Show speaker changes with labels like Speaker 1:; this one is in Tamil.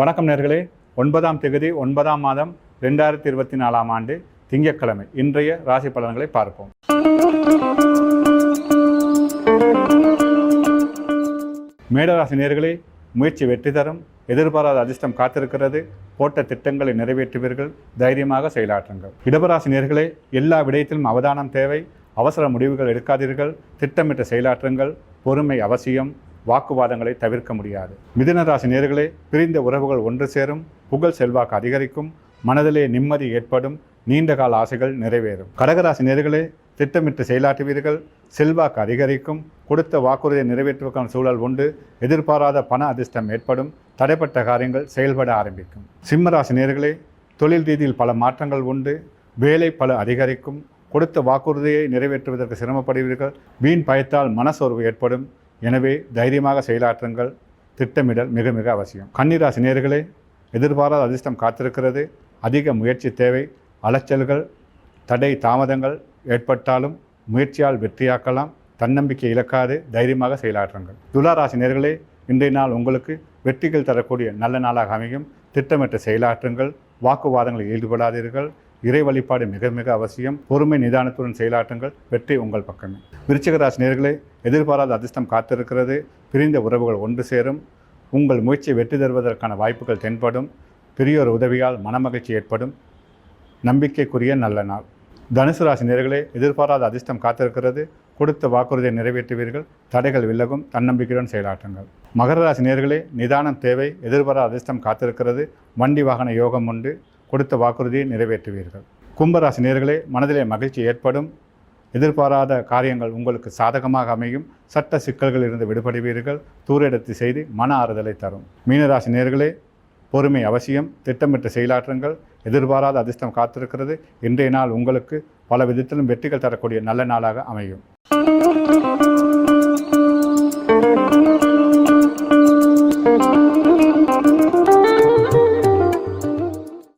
Speaker 1: வணக்கம் நேர்களே. ஒன்பதாம் தேதி ஒன்பதாம் மாதம் ரெண்டாயிரத்தி இருபத்தி நாலாம் ஆண்டு திங்கட்கிழமை. இன்றைய ராசி பலன்களை பார்ப்போம். மேடராசி நேர்களே முயற்சி வெற்றி தரும் எதிர்பாராத அதிர்ஷ்டம் காத்திருக்கிறது போட்ட திட்டங்களை நிறைவேற்றுவீர்கள் தைரியமாக செயலாற்றுங்கள். இடபராசி நேர்களே எல்லா விடயத்திலும் அவதானம் தேவை அவசர முடிவுகள் எடுக்காதீர்கள் திட்டமிட்ட செயலாற்றுங்கள் பொறுமை அவசியம் வாக்குவாதங்களை தவிர்க்க முடியாது. மிதுனராசி நேர்களே பிரிந்த உறவுகள் ஒன்று சேரும் புகழ் செல்வாக்கு அதிகரிக்கும் மனதிலே நிம்மதி ஏற்படும் நீண்டகால ஆசைகள் நிறைவேறும். கடகராசி நேர்களே திட்டமிட்டு செயலாற்றுவீர்கள் செல்வாக்கு அதிகரிக்கும் கொடுத்த வாக்குறுதியை நிறைவேற்றுவதற்கான சூழல் உண்டு எதிர்பாராத பண அதிர்ஷ்டம் ஏற்படும் தடைப்பட்ட காரியங்கள் செயல்பட ஆரம்பிக்கும். சிம்மராசி நேர்களே தொழில் ரீதியில் பல மாற்றங்கள் உண்டு வேலை பல அதிகரிக்கும் கொடுத்த வாக்குறுதியை நிறைவேற்றுவதற்கு சிரமப்படுவீர்கள் வீண் பயத்தால் மனசோர்வு ஏற்படும் எனவே தைரியமாக செயலாற்றுங்கள் திட்டமிடல் மிக மிக அவசியம். கன்னிராசி நேர்களே எதிர்பாராத அதிர்ஷ்டம் காத்திருக்கிறது. அதிக முயற்சி தேவை. அலைச்சல்கள் தடை தாமதங்கள் ஏற்பட்டாலும் முயற்சியால் வெற்றியாக்கலாம். தன்னம்பிக்கை இழக்காது. தைரியமாக செயலாற்றுங்கள். துளாராசி நேர்களே இன்றைய நாள் உங்களுக்கு வெற்றிகள் தரக்கூடிய நல்ல நாளாக அமையும். திட்டமிட்டு செயலாற்றுங்கள். வாக்குவாதங்களில் ஈடுபடாதீர்கள். இறை வழிபாடு மிக மிக அவசியம். பொறுமை நிதானத்துடன் செயலாற்றுங்கள். வெற்றி உங்கள் பக்கமே. விருச்சிகராசி நேர்களே எதிர்பாராத அதிர்ஷ்டம் காத்திருக்கிறது. பிரிந்த உறவுகள் ஒன்று சேரும். உங்கள் முயற்சியை வெற்றி தருவதற்கான வாய்ப்புகள் தென்படும். பெரியோர் உதவியால் மனமகிழ்ச்சி ஏற்படும். நம்பிக்கைக்குரிய நல்ல நாள். தனுசு ராசி நேர்களே எதிர்பாராத அதிர்ஷ்டம் காத்திருக்கிறது. கொடுத்த வாக்குறுதியை நிறைவேற்றுவீர்கள். தடைகள் விலகும். தன்னம்பிக்கையுடன் செயலாற்றுங்கள். மகர ராசி நேர்களே நிதானம் தேவை. எதிர்பாராத அதிர்ஷ்டம் காத்திருக்கிறது. வண்டி வாகன யோகம் உண்டு. கொடுத்த வாக்குறுதியை நிறைவேற்றுவீர்கள். கும்பராசி நேர்களே மனதிலே மகிழ்ச்சி ஏற்படும். எதிர்பாராத காரியங்கள் உங்களுக்கு சாதகமாக அமையும். சட்ட சிக்கல்களில் இருந்து விடுபடுவீர்கள். தூரெடுத்து செய்து மன ஆறுதலை தரும். மீனராசி நேர்களே பொறுமை அவசியம். திட்டமிட்ட செயலாற்றங்கள். எதிர்பாராத அதிர்ஷ்டம் காத்திருக்கிறது. இன்றைய நாள் உங்களுக்கு பல விதத்திலும் வெற்றிகள் தரக்கூடிய நல்ல நாளாக அமையும்.